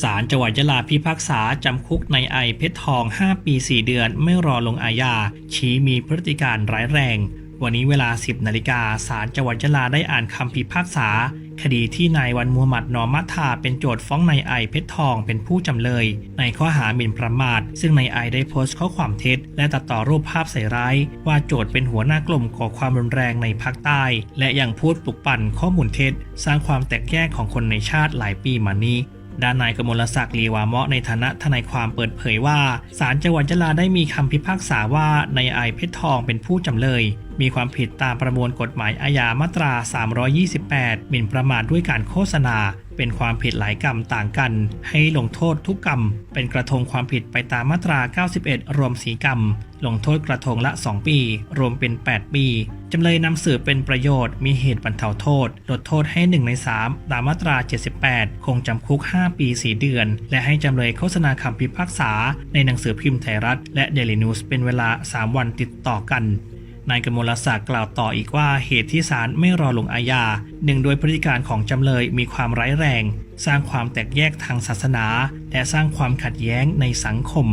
ศาลจังหวัดยะลาพิพากษาจำคุกในไอเพชรทอง 5 ปี 4 เดือน ไม่รอลงอาญา ชี้มีพฤติการร้ายแรง วันนี้เวลา 10 นาฬิกาศาลจังหวัดยะลาได้อ่านคำพิพากษา คดีที่นายวันมูฮัมหมัดนอมัตทาเป็นโจทย์ฟ้องนายไอเพชรทองเป็นผู้จำเลย ในข้อหาหมิ่นประมาท ซึ่งนายไอได้โพสต์ข้อความเท็จ และตัดต่อรูปภาพใส่ร้าย ว่าโจทย์เป็นหัวหน้ากลุ่มก่อความรุนแรงในภาคใต้ และยังพูดปลุกปั่นข้อมูลเท็จ สร้างความแตกแยกของคนในชาติหลายปีมานี้ ด้านนายกมลศักดิ์ลีวาเมาะในฐานะทนายความเปิดเผยว่าศาลจังหวัดยะลาได้มีคำพิพากษาว่านายไอเพชรทองเป็นผู้จำเลย มีความผิดตามประมวลกฎหมายอาญามาตรา 328 หมิ่นประมาทด้วยการโฆษณาเป็นความผิดหลายกรรมต่างกัน ให้ลงโทษทุกกรรม เป็นกระทงความผิดไปตามมาตรา 91 รวมสีกรรม ลงโทษกระทงละ 2 ปี รวมเป็น 8 ปีจำเลยนำสืบเป็นประโยชน์ มีเหตุบรรเทาโทษ ลดโทษให้ 1 ใน 3 ตามมาตรา 78 คงจำคุก 5 ปี 4 เดือน และให้จำเลยโฆษณาคำพิพากษา ในหนังสือพิมพ์ไทยรัฐ และเดลินูสเป็นเวลา 3 วันติดต่อกัน นายกมลศักดิ์กล่าวต่ออีกว่าเหตุที่ศาลไม่รอลงอาญาหนึ่งโดยพฤติการของจำเลยมีความร้ายแรง สร้างความแตกแยกทางศาสนา และสร้างความขัดแย้งในสังคม